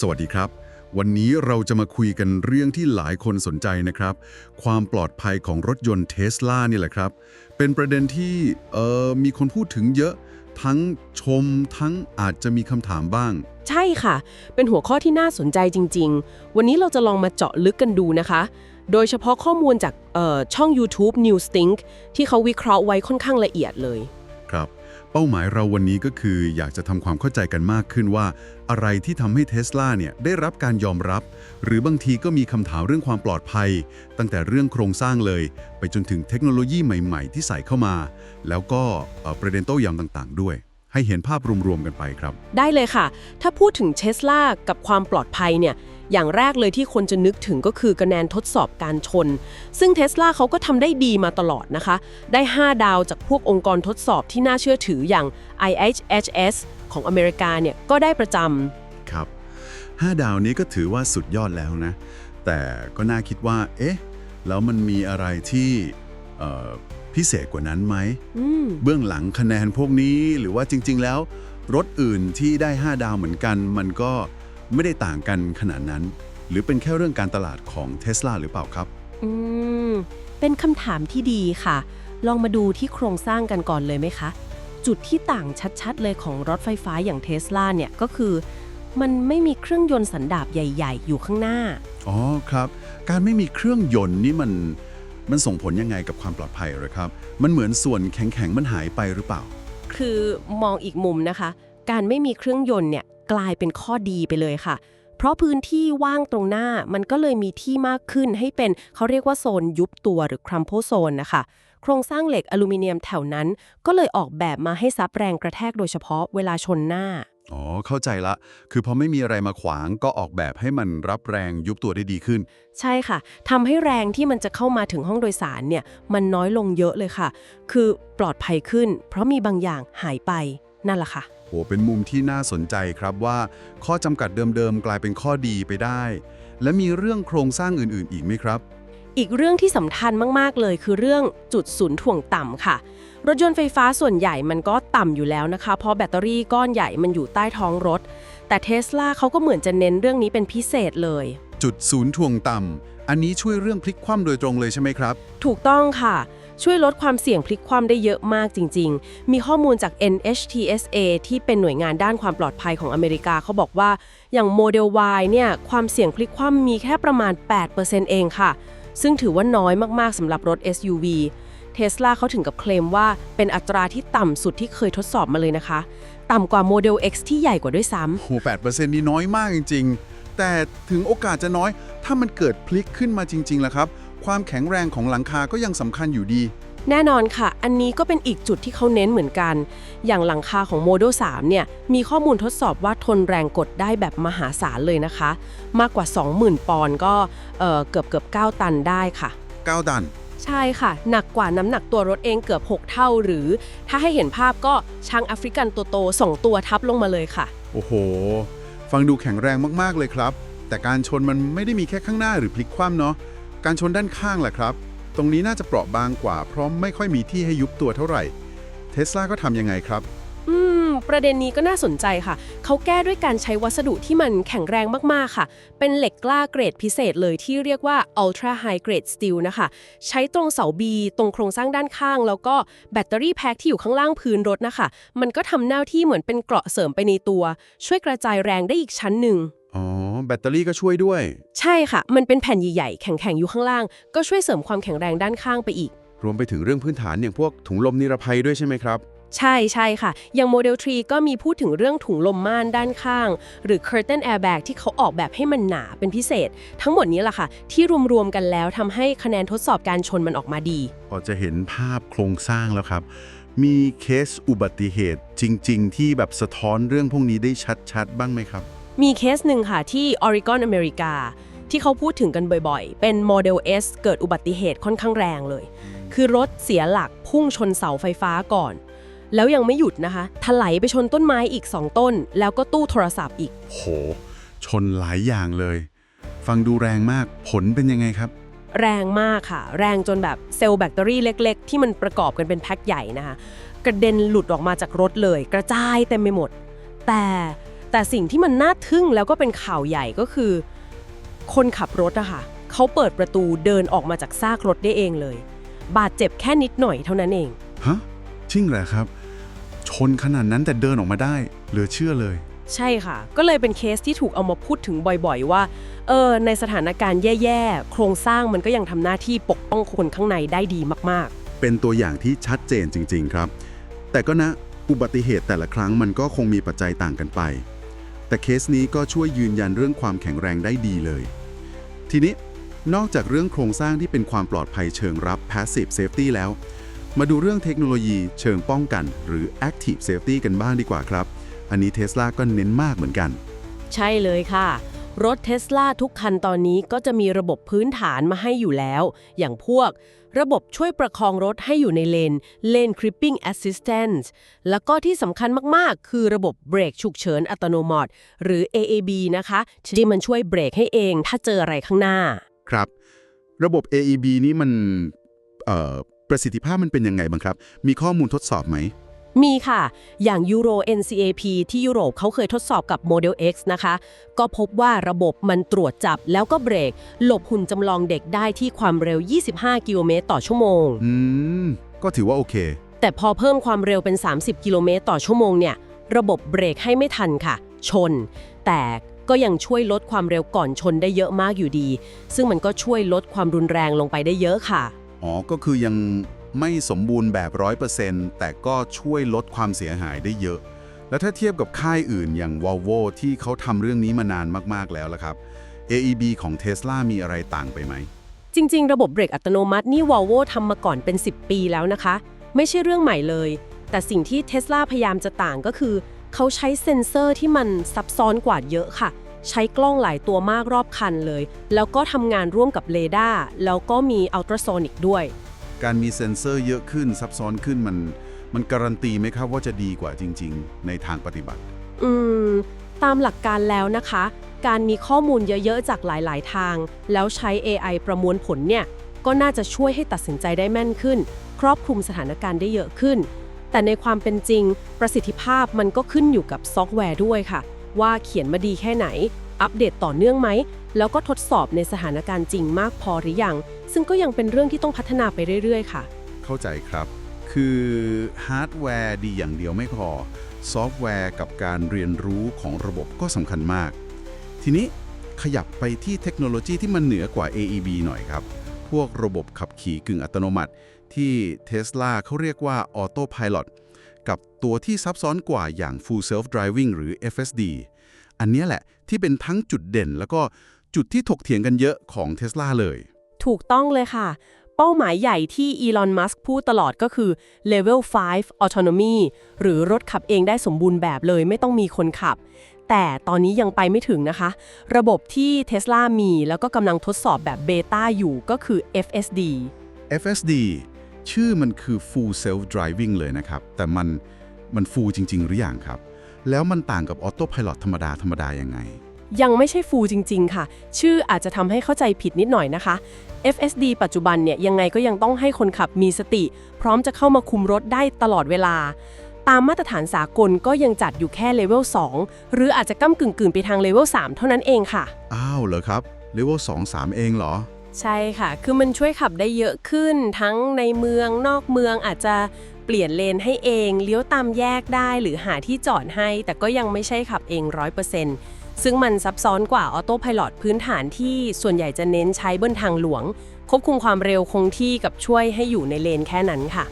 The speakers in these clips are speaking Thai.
สวัสดีครับ วันนี้เราจะมาคุยกันเรื่องที่หลายคนสนใจนะครับ ความปลอดภัยของรถยนต์เทสลานี่แหละครับ เป็นประเด็นที่เอ่อมีคนพูดถึงเยอะ ทั้งชมทั้งอาจจะมีคำถามบ้าง ใช่ค่ะ เป็นหัวข้อที่น่าสนใจจริง ๆ วันนี้เราจะลองมาเจาะลึกกันดูนะคะ โดยเฉพาะข้อมูลจากเอ่อช่อง YouTube Newstink ที่เขาวิเคราะห์ไว้ค่อนข้างละเอียดเลย ครับ เป้าหมายเราวันนี้ก็คืออยากจะทำความเข้าใจกันมากขึ้นว่า อะไรที่ทำให้เทสลาเนี่ยได้รับการยอมรับ หรือบางทีก็มีคำถามเรื่องความปลอดภัย ตั้งแต่เรื่องโครงสร้างเลย ไปจนถึงเทคโนโลยีใหม่ๆ ที่ใส่เข้ามา แล้วก็ประเด็นโต้ยำต่างๆ ด้วย ให้เห็นภาพรวมๆกันไปครับ ได้เลยค่ะ ถ้าพูดถึงเทสลากับความปลอดภัยเนี่ย อย่างแรกเลยที่คนจะนึกถึงก็คือคะแนนทดสอบการชน ซึ่งเทสลาเขาก็ทำได้ดีมาตลอดนะคะ ได้ 5 ดาวจากพวกองค์กรทดสอบที่น่าเชื่อถืออย่าง IHHS ของอเมริกาเนี่ยก็ได้ประจำครับ 5 ดาวนี้ก็ถือว่าสุดยอดแล้วนะ แต่ก็น่าคิดว่า เอ๊ะ แล้วมันมีอะไรที่เอ่อพิเศษกว่านั้นไหมอืมเบื้องหลังคะแนนพวกนี้หรือว่าจริง ๆ แล้ว รถอื่นที่ได้ 5 ดาวเหมือนกัน มันก็ ไม่ได้ต่างกันขนาดนั้น หรือเป็นแค่เรื่องการตลาดของเท s l a หรือเปล่าครับ อืม เป็นคำถามที่ดีค่ะ ลองมาดูที่โครงสร้างกันก่อนเลยไหมคะ จุดที่ต่างชัดๆ เลยของรถไฟฟ้าอย่างเทสลาเนี่ยก็คือ มันไม่มีเครื่องยนต์สันดาปใหญ่ ๆ อยู่ข้างหน้า อ๋อครับ การไม่มีเครื่องยนต์นี่มันมันส่งผลยังไงกับความปลอดภัยเหรอครับ มันเหมือนส่วนแข็งๆมันหายไปหรือเปล่า คือมองอีกมุมนะคะ การไม่มีเครื่องยนต์เนี่ย กลายเป็นข้อดีไปเลยค่ะ เพราะพื้นที่ว่างตรงหน้ามันก็เลยมีที่มากขึ้นให้เป็นเขาเรียกว่าโซนยุบตัวหรือ crumple zone นะคะโครงสร้างเหล็กอลูมิเนียมแถวนั้น ก็เลยออกแบบมาให้ซับแรงกระแทกโดยเฉพาะเวลาชนหน้าอ๋อ เข้าใจละ คือพอไม่มีอะไรมาขวางก็ออกแบบให้มันรับแรงยุบตัวได้ดีขึ้น ใช่ค่ะ ทำให้แรงที่มันจะเข้ามาถึงห้องโดยสารเนี่ย มันน้อยลงเยอะเลยค่ะ คือปลอดภัยขึ้น เพราะมีบางอย่างหายไป นั่นแหละค่ะโหเป็นมุมที่น่าสนใจครับว่า ข้อจำกัดเดิมๆ กลายเป็นข้อดีไปได้ และมีเรื่องโครงสร้างอื่นๆ อีกไหมครับ อีกเรื่องที่สำคัญมากๆเลยคือเรื่องจุดศูนย์ถ่วงต่ำค่ะ รถยนต์ไฟฟ้าส่วนใหญ่มันก็ต่ำอยู่แล้วนะคะ เพราะแบตเตอรี่ก้อนใหญ่มันอยู่ใต้ท้องรถ แต่เทสลาเขาก็เหมือนจะเน้นเรื่องนี้เป็นพิเศษเลย จุดศูนย์ถ่วงต่ำ อันนี้ช่วยเรื่องพลิกคว่ำโดยตรงเลยใช่ไหมครับ ถูกต้องค่ะ ช่วยลดความเสี่ยงพลิกคว่ำได้เยอะมากจริง ๆ มีข้อมูลจาก NHTSA ที่เป็นหน่วยงานด้านความปลอดภัยของอเมริกาเขาบอกว่า อย่างโมเดล Y เนี่ยความเสี่ยงพลิกคว่ำมีแค่ประมาณ 8%เองค่ะ ซึ่งถือว่าน้อยมากๆสำหรับรถ SUV เทสลาเขาถึงกับเคลมว่าเป็นอัตราที่ต่ำสุดที่เคยทดสอบมาเลยนะคะ ต่ำกว่าโมเดล X ที่ใหญ่กว่าด้วยซ้ำโห8%นี่น้อยมากจริงๆ แต่ถึงโอกาสจะน้อย ถ้ามันเกิดพลิกขึ้นมาจริงๆล่ะครับ ความแข็งแรงของหลังคาก็ยังสำคัญอยู่ดี แน่นอนค่ะ อันนี้ก็เป็นอีกจุดที่เขาเน้นเหมือนกัน อย่างหลังคาของโมเดล3เนี่ย มีข้อมูลทดสอบว่าทนแรงกดได้แบบมหาศาลเลยนะคะ มากกว่า 20,000 ปอนด์ก็เอ่อเกือบเกือบ9ตันได้ค่ะ9ดัน ใช่ค่ะ หนักกว่าน้ำหนักตัวรถเองเกือบ 6 เท่า หรือ ถ้าให้เห็นภาพก็ช้างแอฟริกันตัวโตสองตัวทับลงมาเลยค่ะ โอ้โห ฟังดูแข็งแรงมากๆเลยครับ แต่การชนมันไม่ได้มีแค่ข้างหน้าหรือพลิกคว่ำเนาะการชนด้านข้างแหละครับ ตรงนี้น่าจะเปราะบางกว่าเพราะไม่ค่อยมีที่ให้ยุบตัวเท่าไหร่เทสลาก็ทำยังไงครับ ประเด็นนี้ก็น่าสนใจค่ะ เขาแก้ด้วยการใช้วัสดุที่มันแข็งแรงมาก ๆ ค่ะ เป็นเหล็กกล้าเกรดพิเศษเลยที่เรียกว่า ultra high grade steel นะคะ ใช้ตรงเสาบีตรงโครงสร้างด้านข้าง แล้วก็แบตเตอรี่แพ็คที่อยู่ข้างล่างพื้นรถนะคะ มันก็ทำหน้าที่เหมือนเป็นเกราะเสริมไปในตัว ช่วยกระจายแรงได้อีกชั้นหนึ่งอ๋อ แบตเตอรี่ก็ช่วยด้วย ใช่ค่ะ มันเป็นแผ่นใหญ่ๆ แข็งๆ อยู่ข้างล่าง ก็ช่วยเสริมความแข็งแรงด้านข้างไปอีก รวมไปถึงเรื่องพื้นฐานอย่างพวกถุงลมนิรภัยด้วยใช่ไหมครับ ใช่ใช่ค่ะ อย่างโมเดล3ก็มีพูดถึงเรื่องถุงลมม่านด้านข้าง หรือ curtain airbag ที่เขาออกแบบให้มันหนาเป็นพิเศษ ทั้งหมดนี้แหละค่ะ ที่รวมๆกันแล้วทำให้คะแนนทดสอบการชนมันออกมาดี พอจะเห็นภาพโครงสร้างแล้วครับ มีเคสอุบัติเหตุจริง ๆ ที่แบบสะท้อนเรื่องพวกนี้ได้ชัดๆ บ้างไหมครับ มีเคสหนึ่งค่ะที่ออริกอนอเมริกาที่เขาพูดถึงกันบ่อยๆ เป็นโมเดล S เกิดอุบัติเหตุค่อนข้างแรงเลย คือรถเสียหลักพุ่งชนเสาไฟฟ้าก่อน แล้วยังไม่หยุดนะคะ ถลายไปชนต้นไม้อีก 2 ต้น แล้วก็ตู้โทรศัพท์อีก โห ชนหลายอย่างเลย ฟังดูแรงมาก ผลเป็นยังไงครับ แรงมากค่ะ แรงจนแบบเซลล์แบตเตอรี่เล็ก ๆ ที่มันประกอบกันเป็นแพ็คใหญ่นะคะ กระเด็นหลุดออกมาจากรถเลย กระจายเต็มไปหมด แต่แต่สิ่งที่มันน่าทึ่งแล้วก็เป็นข่าวใหญ่ก็คือ คนขับรถอะค่ะเขาเปิดประตูเดินออกมาจากซากรถได้เองเลย บาดเจ็บแค่นิดหน่อยเท่านั้นเอง ฮะ จริงเหรอครับ ชนขนาดนั้นแต่เดินออกมาได้ เหลือเชื่อเลย ใช่ค่ะ ก็เลยเป็นเคสที่ถูกเอามาพูดถึงบ่อยๆ ว่า เออ ในสถานการณ์แย่ๆ โครงสร้างมันก็ยังทำหน้าที่ปกป้องคนข้างในได้ดีมากเป็นตัวอย่างที่ชัดเจนจริง ๆ ครับ แต่ก็นะ อุบัติเหตุแต่ละครั้งมันก็คงมีปัจจัยต่างกันไป แต่เคสนี้ก็ช่วยยืนยันเรื่องความแข็งแรงได้ดีเลย ทีนี้นอกจากเรื่องโครงสร้างที่เป็นความปลอดภัยเชิงรับ passive safety แล้ว มาดูเรื่องเทคโนโลยีเชิงป้องกัน หรือ active safety กันบ้างดีกว่าครับ อันนี้เทสลาก็เน้นมากเหมือนกันๆใช่เลยค่ะ รถเทสลาทุกคันตอนนี้ก็จะมีระบบพื้นฐานมาให้อยู่แล้ว อย่างพวก ระบบช่วยประคองรถให้อยู่ในเลน Lane Creeping Assistance แล้วก็ที่สำคัญมาก ๆ คือระบบเบรกฉุกเฉินอัตโนมัติหรือ AAB นะคะที่มันช่วยเบรกให้เองถ้าเจออะไรข้างหน้า ครับ ระบบ AEB นี่มันเอ่อ ประสิทธิภาพมันเป็นยังไงบ้างครับ มีข้อมูลทดสอบไหม มีค่ะ อย่าง Euro NCAP ที่ยุโรปเขาเคยทดสอบกับ Model X นะคะ ก็พบว่าระบบมันตรวจจับแล้วก็เบรก หลบหุ่นจำลองเด็กได้ที่ความเร็ว 25 กิโลเมตรต่อชั่วโมง อืม ก็ถือว่าโอเค แต่พอเพิ่มความเร็วเป็น 30 กิโลเมตรต่อชั่วโมงเนี่ย ระบบเบรกให้ไม่ทันค่ะ ชน แต่ก็ยังช่วยลดความเร็วก่อนชนได้เยอะมากอยู่ดี ซึ่งมันก็ช่วยลดความรุนแรงลงไปได้เยอะค่ะ อ๋อ ก็คือยังไม่สมบูรณ์แบบ100%แต่ก็ช่วยลดความเสียหายได้เยอะ แล้วถ้าเทียบกับค่ายอื่นอย่าง Volvo ที่เขาทำเรื่องนี้มานานมากๆแล้วละครับ AEB ของ Tesla มีอะไรต่างไปไหม จริง ๆ ระบบเบรกอัตโนมัตินี่ Volvo ทำมาก่อนเป็น 10 ปีแล้วนะคะ ไม่ใช่เรื่องใหม่เลย แต่สิ่งที่ Tesla พยายามจะต่างก็คือ เขาใช้เซ็นเซอร์ที่มันซับซ้อนกว่าเยอะค่ะ ใช้กล้องหลายตัวมากรอบคันเลย แล้วก็ทำงานร่วมกับเรดาร์แล้วก็มีอัลตราโซนิกด้วย การมีเซ็นเซอร์เยอะขึ้นซับซ้อนขึ้นมัน มันการันตีไหมครับว่าจะดีกว่าจริง ๆ ในทางปฏิบัติ อืม ตามหลักการแล้วนะคะ การมีข้อมูลเยอะ ๆ จากหลาย ๆ ทาง แล้วใช้ AI ประมวลผลเนี่ยก็น่าจะช่วยให้ตัดสินใจได้แม่นขึ้น ครอบคลุมสถานการณ์ได้เยอะขึ้น แต่ในความเป็นจริง ประสิทธิภาพมันก็ขึ้นอยู่กับซอฟต์แวร์ด้วยค่ะ ว่าเขียนมาดีแค่ไหน อัปเดตต่อเนื่องไหม แล้วก็ทดสอบในสถานการณ์จริงมากพอหรือยัง ซึ่งก็ยังเป็นเรื่องที่ต้องพัฒนาไปเรื่อย ๆ ค่ะ เข้าใจครับ คือฮาร์ดแวร์ดีอย่างเดียวไม่พอ ซอฟต์แวร์กับการเรียนรู้ของระบบก็สำคัญมาก ทีนี้ขยับไปที่เทคโนโลยีที่มันเหนือกว่า AEB หน่อยครับ พวกระบบขับขี่กึ่งอัตโนมัติ ที่ Tesla เขาเรียกว่า Autopilot กับตัวที่ซับซ้อนกว่าอย่าง Full Self Driving หรือ FSD อันเนี้ยแหละที่เป็นทั้งจุดเด่น แล้วก็จุดที่ถกเถียงกันเยอะของ Tesla เลย ถูกต้องเลยค่ะ เป้าหมายใหญ่ที่อีลอน มัสก์พูดตลอดก็คือ Level 5 Autonomy หรือรถขับเองได้สมบูรณ์แบบเลยไม่ต้องมีคนขับ แต่ตอนนี้ยังไปไม่ถึงนะคะ ระบบที่ Tesla มีแล้วก็กำลังทดสอบแบบเบต้าอยู่ก็คือ FSD FSD ชื่อมันคือ Full Self Driving เลยนะครับ แต่มันมัน full จริง ๆ หรืออยังครับ แล้วมันต่างกับ Autopilot ธรรมดาธรรมดายังไง ยังไม่ใช่ฟูลจริง ๆ ค่ะ ชื่ออาจจะทำให้เข้าใจผิดนิดหน่อยนะคะ FSD ปัจจุบันเนี่ยยังไงก็ยังต้องให้คนขับมีสติ พร้อมจะเข้ามาคุมรถได้ตลอดเวลา ตามมาตรฐานสากลก็ยังจัดอยู่แค่เลเวล2หรืออาจจะก้ากึ่งๆ ไปทางเลเวล3เท่านั้นเองค่ะ อ้าวเหรอครับ Level 2 3 เองเหรอ ใช่ค่ะ คือมันช่วยขับได้เยอะขึ้น ทั้งในเมืองนอกเมืองอาจจะเปลี่ยนเลนให้เอง เลี้ยวตามแยกได้หรือหาที่จอดให้ แต่ก็ยังไม่ใช่ขับเอง100%ซึ่งมันซับซ้อนกว่าออโต้พายโพื้นฐานที่ส่วนใหญ่จะเน้นใช้บนทางหลวง ควบคุมความเร็วคงที่กับช่วยให้อยู่ในเลนแค่นั้นค่ะ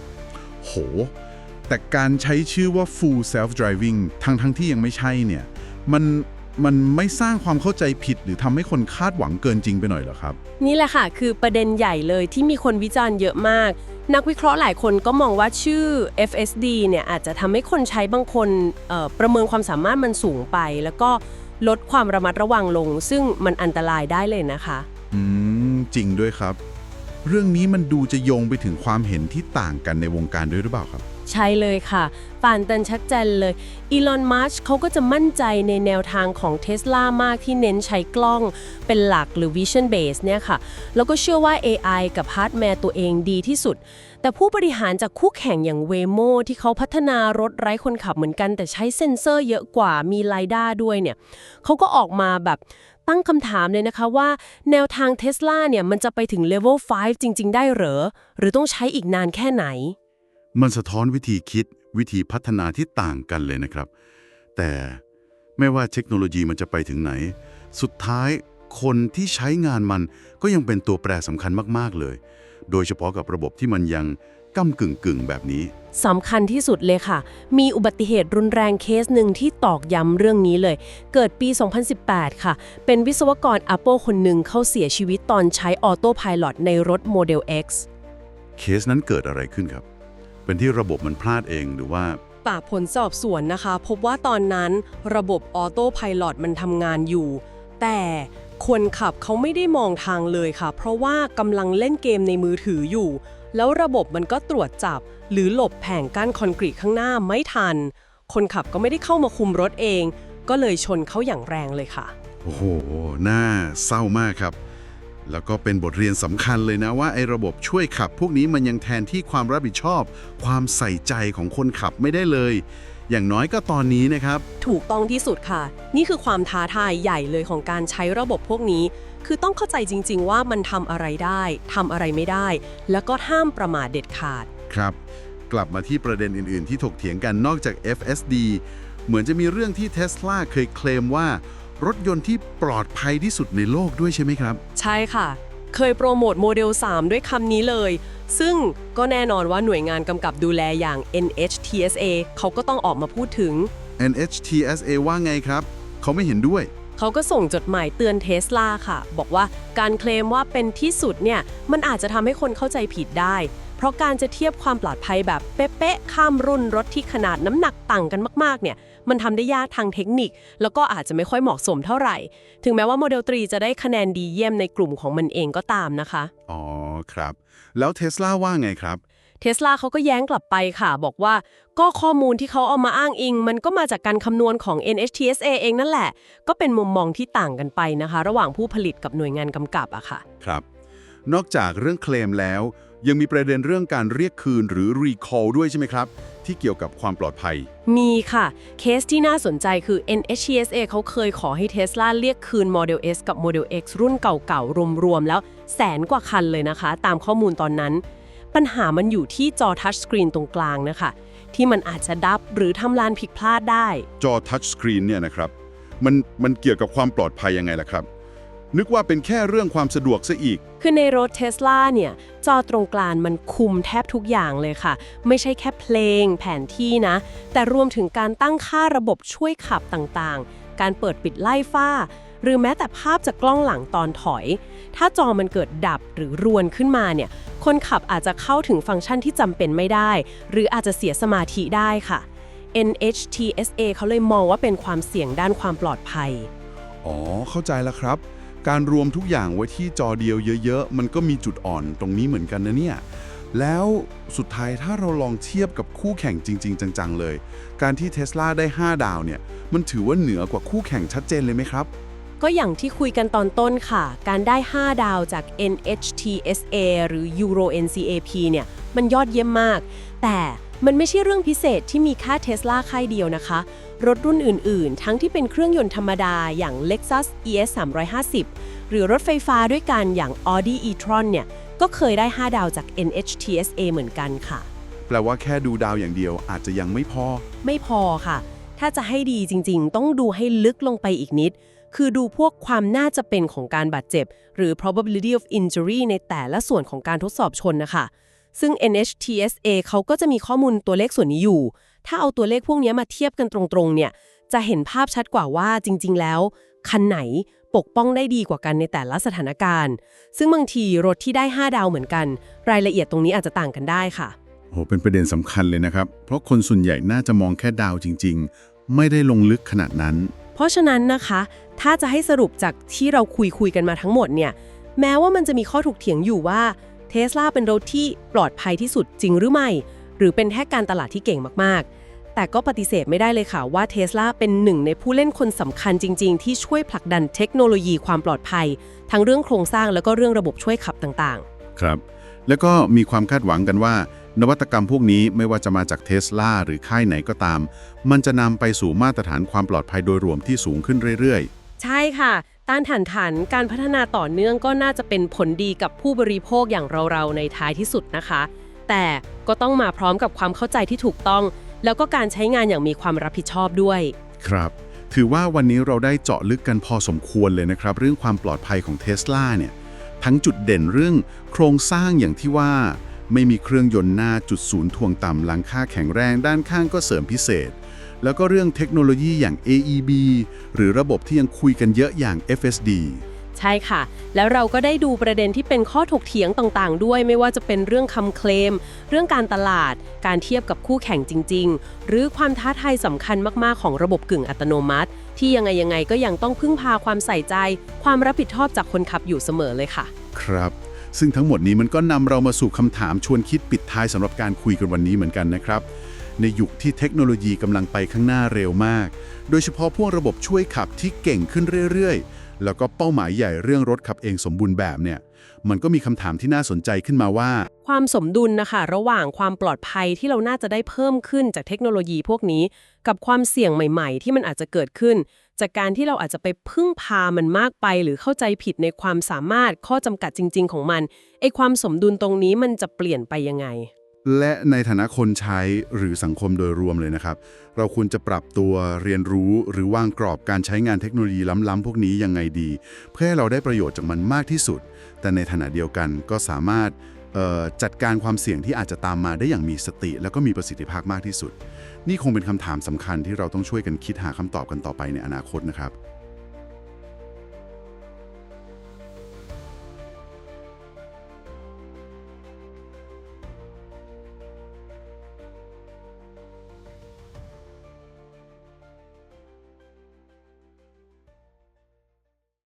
โห แต่การใช้ชื่อว่า Full Self Driving ทั้งทั้งที่ยังไม่ใช่เนี่ย มัน มันไม่สร้างความเข้าใจผิด หรือทำให้คนคาดหวังเกินจริงไปหน่อยเหรอครับ นี่แหละค่ะ คือประเด็นใหญ่เลยที่มีคนวิจารณ์เยอะมาก นักวิเคราะห์หลายคนก็มองว่าชื่อ FSD เนี่ยอาจจะทำให้คนใช้บางคนเอ่อประเมินความสามารถมันสูงไป แล้วก็ลดความระมัดระวังลง ซึ่งมันอันตรายได้เลยนะคะ อืม จริงด้วยครับ เรื่องนี้มันดูจะโยงไปถึงความเห็นที่ต่างกันในวงการด้วยหรือเปล่าครับ ใช่เลยค่ะป่านตันชัดเจนเลยอีลอนมัสเขาก็จะมั่นใจในแนวทางของเท s l a มากที่เน้นใช้กล้องเป็นหลักหรือ Vision Base เนี่ยค่ะ แล้วก็เชื่อว่า AI กับฮาร์ดแวร์ตัวเองดีที่สุด แต่ผู้บริหารจากคู่แข่งอย่าง Waymo ที่เขาพัฒนารถไร้คนขับเหมือนกัน แต่ใช้เซ็นเซอร์เยอะกว่ามีไลด้าด้วยเนี่ยเขาก็ออกมาแบบตั้งคำถามเลยนะคะว่า แนวทางเท s l a เนี่ยมันจะไปถึง Level 5จริง ๆ ได้เหรอ หรือต้องใช้อีกนานแค่ไหน มันสะท้อนวิธีคิดวิธีพัฒนาที่ต่างกันเลยนะครับ แต่ไม่ว่าเทคโนโลยีมันจะไปถึงไหน สุดท้ายคนที่ใช้งานมันก็ยังเป็นตัวแปรสำคัญมากๆเลย โดยเฉพาะกับระบบที่มันยังก้ากึ่งกึ่งๆแบบนี้สำคัญที่สุดเลยค่ะ มีอุบัติเหตุรุนแรงเคสหนึ่งที่ตอกย้ำเรื่องนี้เลย เกิดปี 2018 ค่ะ เป็นวิศวกร Apple คนหนึ่งเขาเสียชีวิตตอนใช้ออโต้พาย t ในรถโมเดล X เคสนั้นเกิดอะไรขึ้นครับ เป็นที่ระบบมันพลาดเองหรือว่า ป่ากผลสอบสวนนะคะ พบว่าตอนนั้นระบบออโต้พาย t มันทำงานอยู่ แต่คนขับเขาไม่ได้มองทางเลยค่ะ เพราะว่ากำลังเล่นเกมในมือถืออยู่ แล้วระบบมันก็ตรวจจับ หรือหลบแผงกั้นคอนกรีตข้างหน้าไม่ทัน คนขับก็ไม่ได้เข้ามาคุมรถเอง ก็เลยชนเขาอย่างแรงเลยค่ะ โอ้โห น่าเศร้ามากครับ แล้วก็เป็นบทเรียนสำคัญเลยนะว่าไอ้ระบบช่วยขับ พวกนี้มันยังแทนที่ความรับผิดชอบ ความใส่ใจของคนขับไม่ได้เลย อย่างน้อยก็ตอนนี้นะครับ ถูกต้องที่สุดค่ะ นี่คือความท้าทายใหญ่เลยของการใช้ระบบพวกนี้ คือต้องเข้าใจจริง ๆ ว่ามันทำอะไรได้ทำอะไรไม่ได้ แล้วก็ห้ามประมาทเด็ดขาด ครับ กลับมาที่ประเด็นอื่น ๆ ที่ถกเถียงกันนอกจาก FSD เหมือนจะมีเรื่องที่ Tesla เคยเคลมว่า รถยนต์ที่ปลอดภัยที่สุดในโลกด้วยใช่ไหมครับ ใช่ค่ะ เคยโปรโมทโมเดล 3 ด้วยคำนี้เลย ซึ่งก็แน่นอนว่าหน่วยงานกำกับดูแลอย่าง NHTSA เขาก็ต้องออกมาพูดถึง NHTSA ว่าไงครับ เขาไม่เห็นด้วย เขาก็ส่งจดหมายเตือนเทสลาค่ะ บอกว่าการเคลมว่าเป็นที่สุดเนี่ย มันอาจจะทำให้คนเข้าใจผิดได้ เพราะการจะเทียบความปลอดภัยแบบเป๊ะๆข้ามรุ่นรถที่ขนาดน้ำหนักต่างกันมากๆเนี่ยมันทำได้ยากทางเทคนิค แล้วก็อาจจะไม่ค่อยเหมาะสมเท่าไหร่ ถึงแม้ว่าโมเดล3จะได้คะแนนดีเยี่ยมในกลุ่มของมันเองก็ตามนะคะ อ๋อครับ แล้ว Tesla ว่าไงครับเทสลาเขาก็แย้งกลับไปค่ะ บอกว่าก็ข้อมูลที่เขาเอามาอ้างอิง มันก็มาจากการคำนวณของ NHTSA เองนั่นแหละ ก็เป็นมุมมองที่ต่างกันไปนะคะ ระหว่างผู้ผลิตกับหน่วยงานกำกับอะค่ะ ครับ นอกจากเรื่องเคลมแล้ว ยังมีประเด็นเรื่องการเรียกคืนหรือ recall ด้วยใช่ไหมครับ ที่เกี่ยวกับความปลอดภัย มีค่ะ เคสที่น่าสนใจคือ NHTSA เขาเคยขอให้ Tesla เรียกคืน Model S กับ Model X รุ่นเก่าๆ รวมๆ แล้วแสนกว่าคันเลยนะคะ ตามข้อมูลตอนนั้น ปัญหามันอยู่ที่จอทัชสกรีนตรงกลางนะคะ ที่มันอาจจะดับหรือทำลานผิดพลาดได้ จอทัชสกรีนเนี่ยนะครับมันมันเกี่ยวกับความปลอดภัยยังไงล่ะครับ นึกว่าเป็นแค่เรื่องความสะดวกซะอีก คือในรถเท s l a เนี่ย จอตรงกลางมันคุมแทบทุกอย่างเลยค่ะ ไม่ใช่แค่เพลงแผนที่นะ แต่รวมถึงการตั้งค่าระบบช่วยขับต่างๆ การเปิดปิดไล่ฟ้า หรือแม้แต่ภาพจากกล้องหลังตอนถอย ถ้าจอมันเกิดดับหรือรวนขึ้นมาเนี่ย คนขับอาจจะเข้าถึงฟังก์ชันที่จำเป็นไม่ได้ หรืออาจจะเสียสมาธิได้ค่ะ NHTSA เขาเลยมองว่าเป็นความเสี่ยงด้านความปลอดภัย อ๋อ เข้าใจแล้วครับ การรวมทุกอย่างไว้ที่จอเดียวเยอะๆ มันก็มีจุดอ่อนตรงนี้เหมือนกันนะเนี่ย แล้วสุดท้ายถ้าเราลองเทียบกับคู่แข่งจริง ๆ จัง ๆ เลย การที่เท sla ได้ 5 ดาวเนี่ย มันถือว่าเหนือกว่าคู่แข่งชัดเจนเลยไหมครับ ก็อย่างที่คุยกันตอนต้นค่ะ การได้ 5 ดาวจาก NHTSA หรือ Euro NCAP เนี่ย มันยอดเยี่ยมมาก แต่ มันไม่ใช่เรื่องพิเศษที่มีแค่ Tesla ค่ายเดียวนะคะ รถรุ่นอื่นๆ ทั้งที่เป็นเครื่องยนต์ธรรมดาอย่าง Lexus ES 350 หรือรถไฟฟ้าด้วยกันอย่าง Audi e-tron เนี่ย ก็เคยได้ 5 ดาวจาก NHTSA เหมือนกันค่ะ แปลว่าแค่ดูดาวอย่างเดียวอาจจะยังไม่พอ ไม่พอค่ะ ถ้าจะให้ดีจริงๆ ต้องดูให้ลึกลงไปอีกนิด คือดูพวกความน่าจะเป็นของการบาดเจ็บ หรือ probability of injury ในแต่ละส่วนของการทดสอบชนนะคะ ซึ่ง NHTSA เขาก็จะมีข้อมูลตัวเลขส่วนนี้อยู่ ถ้าเอาตัวเลขพวกนี้มาเทียบกันตรงๆ เนี่ย จะเห็นภาพชัดกว่าว่าจริง ๆ แล้ว คันไหนปกป้องได้ดีกว่ากันในแต่ละสถานการณ์ ซึ่งบางทีรถที่ได้ 5 ดาวเหมือนกัน รายละเอียดตรงนี้อาจจะต่างกันได้ค่ะโหเป็นประเด็นสำคัญเลยนะครับ เพราะคนส่วนใหญ่น่าจะมองแค่ดาวจริง ๆ ไม่ได้ลงลึกขนาดนั้น เพราะฉะนั้นนะคะ ถ้าจะให้สรุปจากที่เราคุยคุยกันมาทั้งหมดเนี่ย แม้ว่ามันจะมีข้อถกเถียงอยู่ว่า เท s l a เป็นรถที่ปลอดภัยที่สุดจริงหรือไม่ หรือเป็นแค่การตลาดที่เก่งมากๆ แต่ก็ปฏิเสธไม่ได้เลยค่ะว่าเท s l a เป็นหนึ่งในผู้เล่นคนสำคัญจริง ๆ ที่ช่วยผลักดันเทคโนโลยีความปลอดภัย ทั้งเรื่องโครงสร้างแล้วก็เรื่องระบบช่วยขับต่างๆ ครับ แล้วก็มีความคาดหวังกันว่า นวัตกรรมพวกนี้ไม่ว่าจะมาจากเทสลาหรือค่ายไหนก็ตาม มันจะนำไปสู่มาตรฐานความปลอดภัยโดยรวมที่สูงขึ้นเรื่อยใช่ค่ะ ต้านทานถันการพัฒนาต่อเนื่องก็น่าจะเป็นผลดีกับผู้บริโภคอย่างเราๆในท้ายที่สุดนะคะ แต่ก็ต้องมาพร้อมกับความเข้าใจที่ถูกต้อง แล้วก็การใช้งานอย่างมีความรับผิดชอบด้วย ครับ ถือว่าวันนี้เราได้เจาะลึกกันพอสมควรเลยนะครับ เรื่องความปลอดภัยของเทสลาเนี่ยทั้งจุดเด่นเรื่องโครงสร้างอย่างที่ว่า ไม่มีเครื่องยนต์หน้าจุดศูนย์ถ่วงต่ำหลังค่าแข็งแรงด้านข้างก็เสริมพิเศษ แล้วก็เรื่องเทคโนโลยีอย่าง AEB หรือระบบที่ยังคุยกันเยอะอย่าง FSD ใช่ค่ะ แล้วเราก็ได้ดูประเด็นที่เป็นข้อถกเถียงต่างๆ ด้วย ไม่ว่าจะเป็นเรื่องคำเคลม เรื่องการตลาด การเทียบกับคู่แข่งจริง ๆ หรือความท้าทายสำคัญมากๆ ของระบบกึ่งอัตโนมัติ ที่ยังไงยังไงก็ยังต้องพึ่งพาความใส่ใจ ความรับผิดชอบจากคนขับอยู่เสมอเลยค่ะ ครับ ซึ่งทั้งหมดนี้มันก็นำเรามาสู่คำถามชวนคิดปิดท้ายสำหรับการคุยกันวันนี้เหมือนกันนะครับ ในยุคที่เทคโนโลยีกำลังไปข้างหน้าเร็วมาก โดยเฉพาะพวกระบบช่วยขับที่เก่งขึ้นเรื่อยๆ แล้วก็เป้าหมายใหญ่เรื่องรถขับเองสมบูรณ์แบบเนี่ยมันก็มีคำถามที่น่าสนใจขึ้นมาว่า ความสมดุลนะคะ ระหว่างความปลอดภัยที่เราน่าจะได้เพิ่มขึ้นจากเทคโนโลยีพวกนี้ กับความเสี่ยงใหม่ ๆ ที่มันอาจจะเกิดขึ้น จากการที่เราอาจจะไปพึ่งพามันมากไป หรือเข้าใจผิดในความสามารถข้อจำกัดจริง ๆ ของมันไอความสมดุลตรงนี้มันจะเปลี่ยนไปยังไง และในฐานะคนใช้หรือสังคมโดยรวมเลยนะครับ เราควรจะปรับตัวเรียนรู้หรือวางกรอบการใช้งานเทคโนโลยีล้ำๆพวกนี้ยังไงดี เพื่อให้เราได้ประโยชน์จากมันมากที่สุด แต่ในขณะเดียวกันก็สามารถจัดการความเสี่ยงที่อาจจะตามมาได้อย่างมีสติ แล้วก็มีประสิทธิภาพมากที่สุด นี่คงเป็นคำถามสำคัญที่เราต้องช่วยกันคิดหาคำตอบกันต่อไปในอนาคตนะครับ